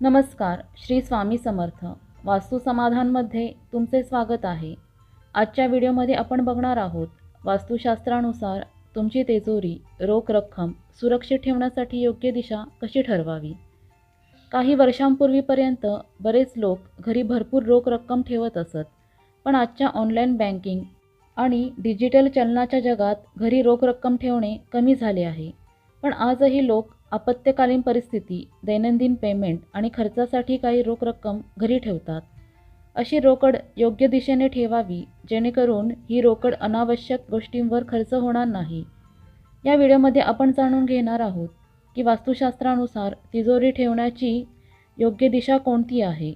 नमस्कार श्री स्वामी समर्थ. वास्तू समाधानमध्ये तुमचे स्वागत आहे. आजच्या व्हिडिओमध्ये आपण बघणार आहोत वास्तुशास्त्रानुसार तुमची तेजोरी रोख रक्कम सुरक्षित ठेवण्यासाठी योग्य दिशा कशी ठरवावी? काही वर्षांपूर्वीपर्यंत बरेच लोक घरी भरपूर रोख रक्कम ठेवत असत पण आजच्या ऑनलाईन बँकिंग आणि डिजिटल चलनाच्या जगात घरी रोख रक्कम ठेवणे कमी झाले आहे. पण आजही लोक आपत्कालीन परिस्थिती दैनंदिन पेमेंट आणि खर्चासाठी काही रोख रक्कम घरी ठेवतात. अशी रोकड योग्य दिशेने ठेवावी जेणेकरून ही रोकड अनावश्यक गोष्टींवर खर्च होणार नाही. या व्हिडिओमध्ये आपण जाणून घेणार आहोत की वास्तुशास्त्रानुसार तिजोरी ठेवण्याची योग्य दिशा कोणती आहे?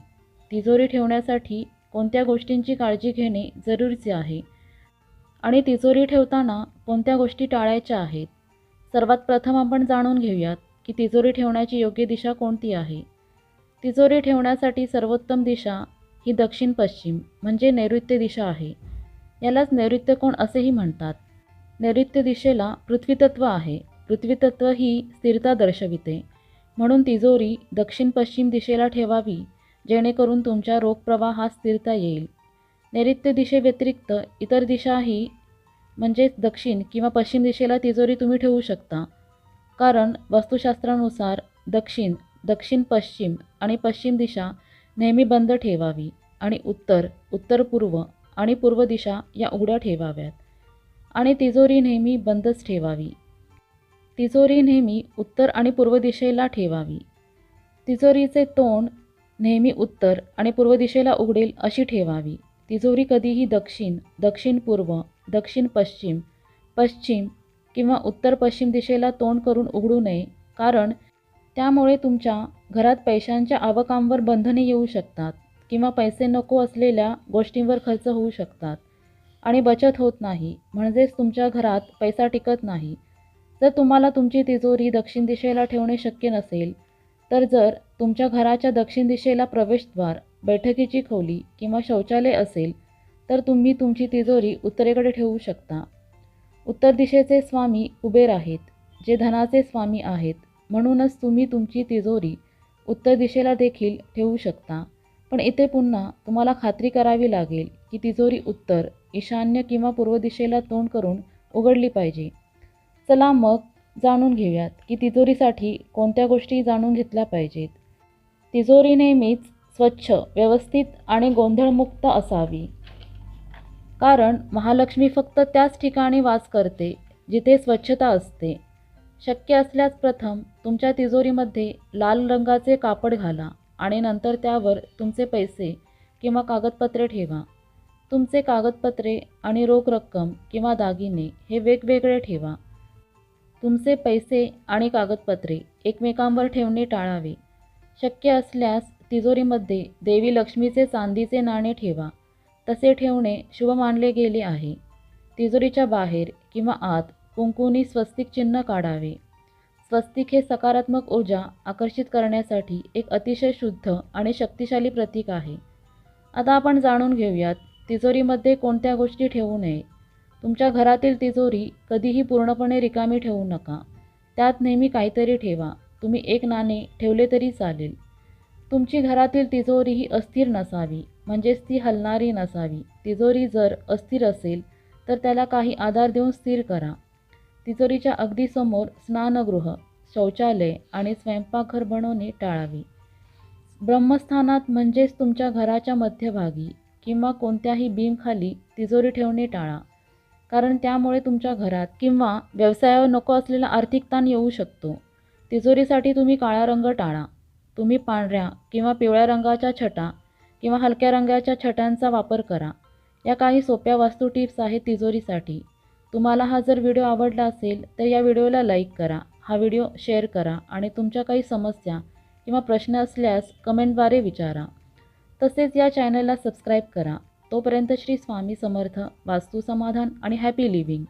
तिजोरी ठेवण्यासाठी कोणत्या गोष्टींची काळजी घेणे जरुरीचे आहे? आणि तिजोरी ठेवताना कोणत्या गोष्टी टाळायच्या आहेत? सर्वात प्रथम आपण जाणून घेऊयात की तिजोरी ठेवण्याची योग्य दिशा कोणती आहे? तिजोरी ठेवण्यासाठी सर्वोत्तम दिशा ही दक्षिण पश्चिम म्हणजे नैऋत्य दिशा आहे. यालाच नैऋत्य कोण असेही म्हणतात. नैऋत्य दिशेला पृथ्वीतत्व आहे. पृथ्वीतत्व ही स्थिरता दर्शविते. म्हणून तिजोरी दक्षिण पश्चिम दिशेला ठेवावी जेणेकरून तुमच्या रोख प्रवाहात स्थिरता येईल. नैऋत्य दिशेव्यतिरिक्त इतर दिशाही म्हणजेच दक्षिण किंवा पश्चिम दिशेला तिजोरी तुम्ही ठेवू शकता. कारण वास्तुशास्त्रानुसार दक्षिण दक्षिण पश्चिम आणि पश्चिम दिशा नेहमी बंद ठेवावी आणि उत्तर उत्तर पूर्व आणि पूर्व दिशा या उघड्या ठेवाव्यात. आणि तिजोरी नेहमी बंदच ठेवावी. तिजोरी नेहमी उत्तर आणि पूर्व दिशेला ठेवावी. तिजोरीचे तोंड नेहमी उत्तर आणि पूर्व दिशेला उघडेल अशी ठेवावी. तिजोरी कधीही दक्षिण दक्षिण पूर्व दक्षिण पश्चिम पश्चिम किंवा उत्तर पश्चिम दिशेला तोंड करून उघडू नये कारण त्यामुळे तुमच्या घरात पैशांच्या आवकांवर बंधने येऊ शकतात किंवा पैसे नको असलेल्या गोष्टींवर खर्च होऊ शकतात आणि बचत होत नाही म्हणजेच तुमच्या घरात पैसा टिकत नाही. जर तुम्हाला तुमची तिजोरी दक्षिण दिशेला ठेवणे शक्य नसेल तर जर तुमच्या घराच्या दक्षिण दिशेला प्रवेशद्वार बैठकीची खोली किंवा शौचालय असेल तर तुम्ही तुमची तिजोरी उत्तरेकडे ठेवू शकता. उत्तर दिशेचे स्वामी कुबेर आहेत जे धनाचे स्वामी आहेत. म्हणूनच तुम्ही तुमची तिजोरी उत्तर दिशेला देखील ठेवू शकता. पण इथे पुन्हा तुम्हाला खात्री करावी लागेल की तिजोरी उत्तर ईशान्य किंवा पूर्व दिशेला तोंड करून उघडली पाहिजे. चला मग जाणून घेऊयात की तिजोरीसाठी कोणत्या गोष्टी जाणून घेतल्या पाहिजेत. तिजोरी नेहमीच स्वच्छ व्यवस्थित आणि गोंधळमुक्त असावी. कारण महालक्ष्मी फक्त त्याच ठिकाणी वास करते जिथे स्वच्छता असते. शक्य असल्यास प्रथम तुमच्या तिजोरीमध्ये लाल रंगाचे कापड घाला आणि नंतर त्यावर तुमचे पैसे किंवा कागदपत्रे ठेवा. तुमचे कागदपत्रे आणि रोख रक्कम किंवा दागिने हे वेगवेगळे ठेवा. तुमचे पैसे आणि कागदपत्रे एकमेकांवर ठेवणे टाळावे. शक्य असल्यास तिजोरीमध्ये देवी लक्ष्मीचे चांदीचे नाणे ठेवा. तसे ठेवणे शुभ मानले गेले आहे. तिजोरीच्या बाहेर किंवा आत कुंकुनी स्वस्तिक चिन्ह काढावे. स्वस्तिक हे सकारात्मक ऊर्जा आकर्षित करण्यासाठी एक अतिशय शुद्ध आणि शक्तिशाली प्रतीक आहे. आता आपण जाणून घेऊयात तिजोरीमध्ये कोणत्या गोष्टी ठेवू नये. तुमच्या घरातील तिजोरी कधीही पूर्णपणे रिकामी ठेवू नका. त्यात नेहमी काहीतरी ठेवा. तुम्ही एक नाणे ठेवले तरी चालेल. तुमची घरातील तिजोरी ही अस्थिर नसावी. म्हणजेच ती हलणारी नसावी. तिजोरी जर अस्थिर असेल तर त्याला काही आधार देऊन स्थिर करा. तिजोरीच्या अगदी समोर स्नानगृह शौचालय आणि स्वयंपाकघर बनवणे टाळावे. ब्रह्मस्थानात म्हणजेच तुमच्या घराच्या मध्यभागी किंवा कोणत्याही बीमखाली तिजोरी ठेवणे टाळा. कारण त्यामुळे तुमच्या घरात किंवा व्यवसायावर नको असलेला आर्थिक ताण येऊ शकतो. तिजोरीसाठी तुम्ही काळा रंग टाळा. तुम्ही पांढऱ्या किंवा पिवळ्या रंगाच्या छटा किंवा हलक्या रंगाच्या छटांचा वापर करा. या काही सोप्या वास्तू टिप्स आहेत तिजोरीसाठी. तुम्हाला हा जर व्हिडिओ आवडला असेल तर या व्हिडिओला लाईक करा. हा व्हिडिओ शेअर करा आणि तुमच्या काही समस्या किंवा प्रश्न असल्यास कमेंटद्वारे विचारा. तसेच या चॅनलला सबस्क्राईब करा. तोपर्यंत श्री स्वामी समर्थ वास्तू समाधान आणि हॅपी लिव्हिंग.